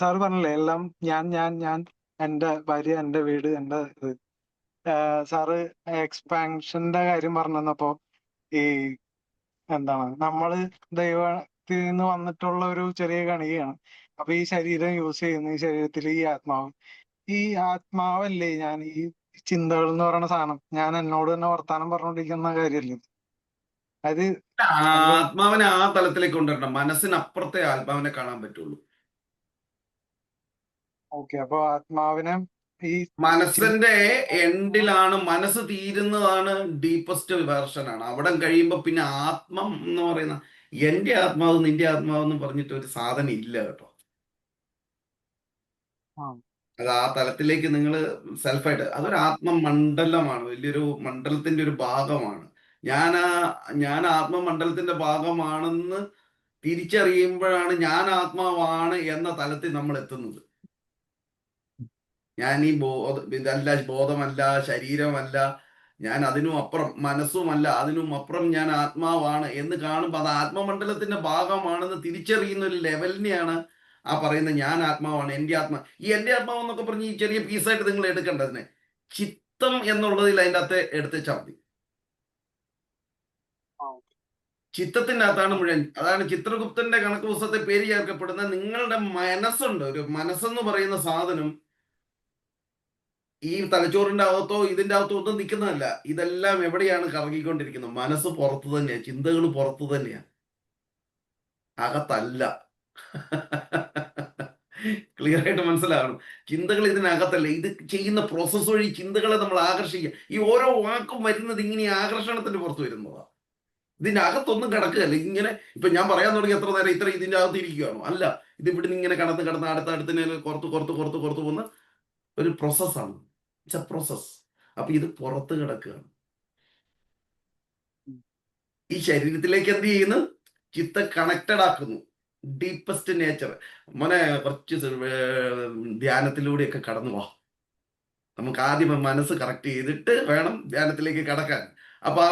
Sir പറഞ്ഞില്ലേ എല്ലാം ഞാൻ ഞാൻ ഞാൻ എന്റെ ഭാര്യ എന്റെ വീട് എന്റെ ഇത്. സാറ് എക്സ്പാൻഷന്റെ കാര്യം പറഞ്ഞു തന്നപ്പോ ഈ എന്താണ് നമ്മൾ ദൈവത്തിൽ നിന്ന് വന്നിട്ടുള്ള ഒരു ചെറിയ കണികയാണ്. അപ്പൊ ഈ ശരീരം യൂസ് ചെയ്യുന്ന ഈ ശരീരത്തിൽ ഈ ആത്മാവ്. ഈ ആത്മാവല്ലേ ഞാൻ ഈ ചിന്തകൾ എന്ന് പറയുന്ന സാധനം ഞാൻ എന്നോട് തന്നെ വർത്താനം പറഞ്ഞുകൊണ്ടിരിക്കുന്ന കാര്യമല്ലേ അത് ആത്മാവിനെ ആ തലത്തിലേക്ക് കൊണ്ടുവരണം. മനസ്സിനപ്പുറത്തെ ആത്മാവിനെ കാണാൻ പറ്റുള്ളൂ. ഓക്കെ അപ്പൊ ആത്മാവിനെ ഈ മനസ്സിന്റെ എൻഡിലാണ് മനസ്സ് തീരുന്നതാണ് ഡീപ്പസ്റ്റ് വേർഷൻ ആണ്. അവിടെ കഴിയുമ്പോ പിന്നെ ആത്മം എന്ന് പറയുന്ന എന്റെ ആത്മാവ് നിന്റെ ആത്മാവ് എന്ന് പറഞ്ഞിട്ട് ഒരു സാധനം ഇല്ല കേട്ടോ. അത് ആ തലത്തിലേക്ക് നിങ്ങൾ സെൽഫായിട്ട് അതൊരു ആത്മമണ്ഡലമാണ് വലിയൊരു മണ്ഡലത്തിന്റെ ഒരു ഭാഗമാണ്. ഞാൻ ആ ഞാൻ ആത്മമണ്ഡലത്തിന്റെ ഭാഗമാണെന്ന് തിരിച്ചറിയുമ്പോഴാണ് ഞാൻ ആത്മാവാണ് എന്ന തലത്തിൽ നമ്മൾ എത്തുന്നത്. ഞാൻ ഈ ബോധ ഇതല്ല ബോധമല്ല ശരീരമല്ല ഞാൻ അതിനും അപ്പുറം മനസ്സുമല്ല അതിനും അപ്പുറം ഞാൻ ആത്മാവാണ് എന്ന് കാണുമ്പോൾ അത് ആത്മമണ്ഡലത്തിന്റെ ഭാഗമാണെന്ന് തിരിച്ചറിയുന്ന ഒരു ലെവലിനെയാണ് ആ പറയുന്ന ഞാൻ ആത്മാവാണ് എന്റെ ആത്മാ ഈ എന്റെ ആത്മാവ് എന്നൊക്കെ പറഞ്ഞ് ഈ ചെറിയ പീസായിട്ട് നിങ്ങൾ എടുക്കേണ്ടതിനെ ചിത്തം എന്നുള്ളതിൽ അതിന്റെ അകത്ത് ആ, ചിത്തത്തിന്റെ അകത്താണ് മുഴുവൻ. അതാണ് ചിത്രഗുപ്തന്റെ കണക്ക് പുസ്തകത്തെ പേര് ചേർക്കപ്പെടുന്ന നിങ്ങളുടെ മനസ്സുണ്ട്. ഒരു മനസ്സെന്ന് പറയുന്ന സാധനം ഈ തലച്ചോറിന്റെ അകത്തോ ഇതിന്റെ അകത്തോ ഒന്നും നിൽക്കുന്നതല്ല. ഇതെല്ലാം എവിടെയാണ് കറങ്ങിക്കൊണ്ടിരിക്കുന്നത്? മനസ്സ് പുറത്ത് തന്നെയാണ് ചിന്തകൾ പുറത്ത് തന്നെയാണ് അകത്തല്ല. ക്ലിയർ ആയിട്ട് മനസ്സിലാകണം. ചിന്തകൾ ഇതിനകത്തല്ല. ഇത് ചെയ്യുന്ന പ്രോസസ്സ് വഴി ചിന്തകളെ നമ്മൾ ആകർഷിക്കുക. ഈ ഓരോ വാക്കും വരുന്നത് ഇങ്ങനെ ആകർഷണത്തിന് പുറത്ത് വരുന്നതാണ് ഇതിന്റെ അകത്തൊന്നും കിടക്കുകയല്ല. ഇങ്ങനെ ഇപ്പൊ ഞാൻ പറയാൻ തുടങ്ങി എത്ര നേരം ഇത്ര ഇതിന്റെ അകത്ത് ഇരിക്കുകയാണോ? അല്ല. ഇത് ഇവിടുന്ന് ഇങ്ങനെ കടന്ന് കടന്ന് അടുത്ത അടുത്തിനെ കുറത്ത് കുറത്ത് കുറത്ത് കുറത്ത് പോകുന്ന ഒരു പ്രോസസ്സാണ് ഇറ്റ്സ് എ പ്രോസസ് അപ്പൊ ഇത് പുറത്ത് കിടക്കുകയാണ്. ഈ ശരീരത്തിലേക്ക് എന്ത് ചെയ്യുന്നു? ചിത്ത കണക്റ്റഡ് ആക്കുന്നു. ഡീപ്പസ്റ്റ് നേച്ചർ മോനെ കുറച്ച് ധ്യാനത്തിലൂടെയൊക്കെ കടന്നു വാ. നമുക്ക് ആദ്യം മനസ്സ് കറക്റ്റ് ചെയ്തിട്ട് വേണം ധ്യാനത്തിലേക്ക് കടക്കാൻ. അപ്പൊ